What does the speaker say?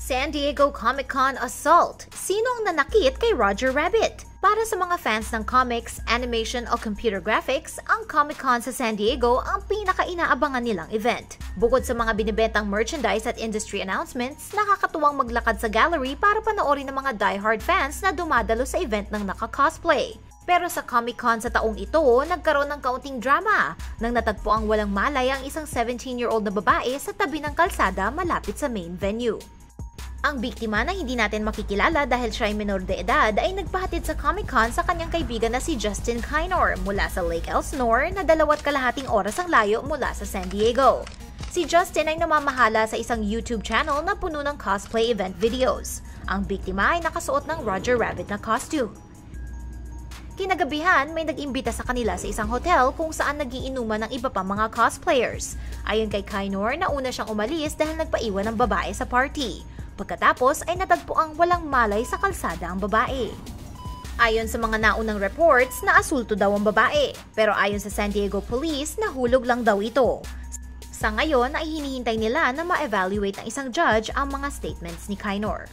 San Diego Comic-Con Assault. Sino ang nanakit kay Roger Rabbit? Para sa mga fans ng comics, animation o computer graphics, ang Comic-Con sa San Diego ang pinaka-inaabangan nilang event. Bukod sa mga binibentang merchandise at industry announcements, nakakatuwang maglakad sa gallery para panoorin ng mga die-hard fans na dumadalo sa event ng naka-cosplay. Pero sa Comic-Con sa taong ito, nagkaroon ng kaunting drama nang natagpo ang walang malay ang isang 17-year-old na babae sa tabi ng kalsada malapit sa main venue. Ang biktima na hindi natin makikilala dahil siya ay minor de edad ay nagpahatid sa Comic-Con sa kanyang kaibigan na si Justin Kynor mula sa Lake Elsinore na dalawat kalahating oras ang layo mula sa San Diego. Si Justin ay namamahala sa isang YouTube channel na puno ng cosplay event videos. Ang biktima ay nakasuot ng Roger Rabbit na costume. Kinagabihan, may nag-imbita sa kanila sa isang hotel kung saan nagiinuman ng iba pang mga cosplayers. Ayon kay Kynor, nauna siyang umalis dahil nagpaiwan ng babae sa party. Pagkatapos ay natagpo ang walang malay sa kalsada ang babae. Ayon sa mga naunang reports, naasulto daw ang babae. Pero ayon sa San Diego Police, nahulog lang daw ito. Sa ngayon ay hinihintay nila na ma-evaluate ng isang judge ang mga statements ni Kynor.